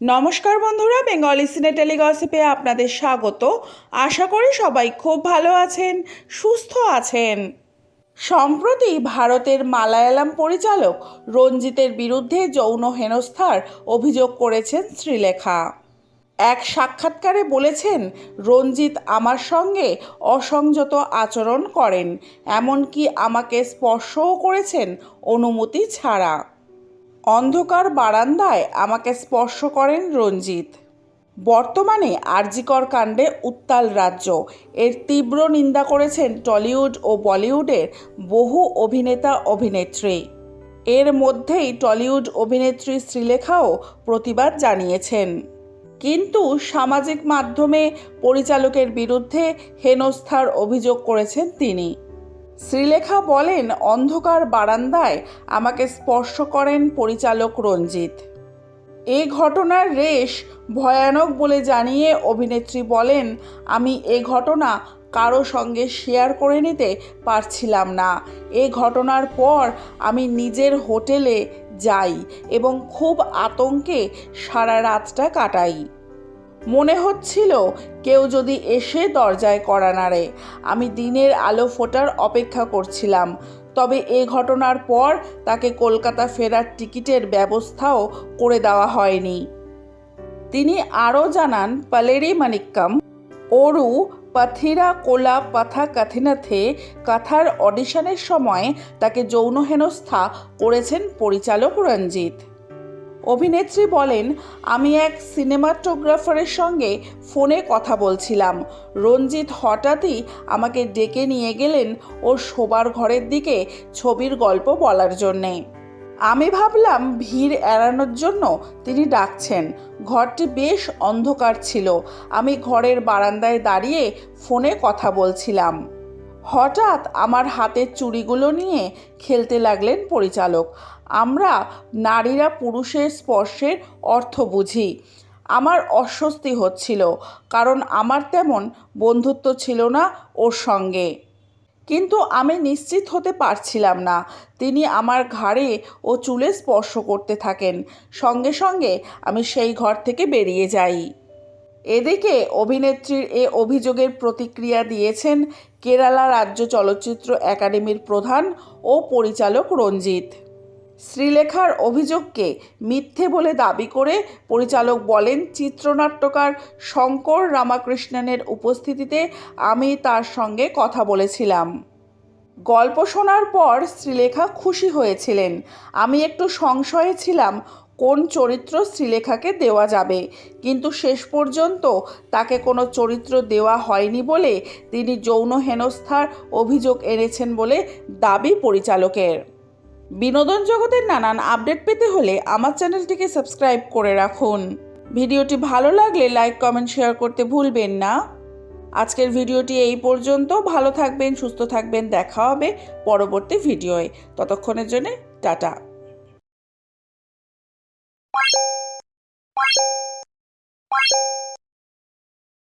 নমস্কার বন্ধুরা, বেঙ্গলি সিনে টেলিগসিপে আপনাদের স্বাগত। আশা করি সবাই খুব ভালো আছেন, সুস্থ আছেন। সম্প্রতি ভারতের মালায়ালাম পরিচালক রঞ্জিতের বিরুদ্ধে যৌন হেনস্থার অভিযোগ করেছেন শ্রীলেখা। এক সাক্ষাৎকারে বলেছেন, রঞ্জিত আমার সঙ্গে অসংযত আচরণ করেন, এমনকি আমাকে স্পর্শও করেছেন অনুমতি ছাড়া। অন্ধকার বারান্দায় আমাকে স্পর্শ করেন রঞ্জিত। বর্তমানে আরজিকর কাণ্ডে উত্তাল রাজ্য। এর তীব্র নিন্দা করেছেন টলিউড ও বলিউডের বহু অভিনেতা অভিনেত্রী। এর মধ্যেই টলিউড অভিনেত্রী শ্রীলেখাও প্রতিবাদ জানিয়েছেন। কিন্তু সামাজিক মাধ্যমে পরিচালকের বিরুদ্ধে হেনস্থার অভিযোগ করেছেন তিনি। শ্রীলেখা বলেন, অন্ধকার বারান্দায় আমাকে স্পর্শ করেন পরিচালক রঞ্জিত। এই ঘটনার রেশ ভয়ানক বলে জানিয়ে অভিনেত্রী বলেন, আমি এ ঘটনা কারও সঙ্গে শেয়ার করে নিতে পারছিলাম না। এ ঘটনার পর আমি নিজের হোটেলে যাই এবং খুব আতঙ্কে সারা রাতটা কাটাই। মনে হচ্ছিল কেউ যদি এসে দরজায় কড়া নাড়ে। আমি দিনের আলো ফোটার অপেক্ষা করছিলাম। তবে এ ঘটনার পর তাকে কলকাতা ফেরার টিকিটের ব্যবস্থাও করে দেওয়া হয়নি। তিনি আরও জানান, পালেরি মানিক্কাম, ওরু পাথিরা কোলা পাথা কাথিনাথে কাথার অডিশনের সময় তাকে যৌন হেনস্থা করেছেন পরিচালক রঞ্জিত। অভিনেত্রী বলেন, আমি এক সিনেমাটোগ্রাফারের সঙ্গে ফোনে কথা বলছিলাম। রঞ্জিত হঠাৎই আমাকে ডেকে নিয়ে গেলেন ওর শোবার ঘরের দিকে ছবির গল্প বলার জন্যে। আমি ভাবলাম ভিড় এড়ানোর জন্য তিনি ডাকছেন। ঘরটি বেশ অন্ধকার ছিল। আমি ঘরের বারান্দায় দাঁড়িয়ে ফোনে কথা বলছিলাম। হঠাৎ আমার হাতের চুড়িগুলো নিয়ে খেলতে লাগলেন পরিচালক। আমরা নারীরা পুরুষের স্পর্শের অর্থ বুঝি। আমার অস্বস্তি হচ্ছিল, কারণ আমার তেমন বন্ধুত্ব ছিল না ওর সঙ্গে। কিন্তু আমি নিশ্চিত হতে পারছিলাম না, তিনি আমার ঘাড়ে ও চুলে স্পর্শ করতে থাকেন। সঙ্গে সঙ্গে আমি সেই ঘর থেকে বেরিয়ে যাই। এদিকে অভিনেত্রীর এ অভিযোগের প্রতিক্রিয়া দিয়েছেন কেরালা রাজ্য চলচ্চিত্র একাডেমির প্রধান ও পরিচালক রঞ্জিত। শ্রীলেখার অভিযোগকে মিথ্যে বলে দাবি করে পরিচালক বলেন, চিত্রনাট্যকার শঙ্কর রামাকৃষ্ণনের উপস্থিতিতে আমি তার সঙ্গে কথা বলেছিলাম। গল্প শোনার পর শ্রীলেখা খুশি হয়েছিলেন। আমি একটু সংশয়ে ছিলাম কোন চরিত্র শ্রীলেখাকে দেওয়া যাবে? কিন্তু শেষ পর্যন্ত তাকে কোনো চরিত্র দেওয়া হয়নি বলে তিনি যৌন হেনস্থার অভিযোগ এনেছেন বলে দাবি পরিচালকের। বিনোদন জগতের নানান আপডেট পেতে হলে আমার চ্যানেলটিকে সাবস্ক্রাইব করে রাখুন। ভিডিওটি ভালো লাগলে লাইক, কমেন্ট, শেয়ার করতে ভুলবেন না। আজকের ভিডিওটি এই পর্যন্ত। ভালো থাকবেন, সুস্থ থাকবেন। দেখা হবে পরবর্তী ভিডিওয়ে। ততক্ষণের জন্য টাটা।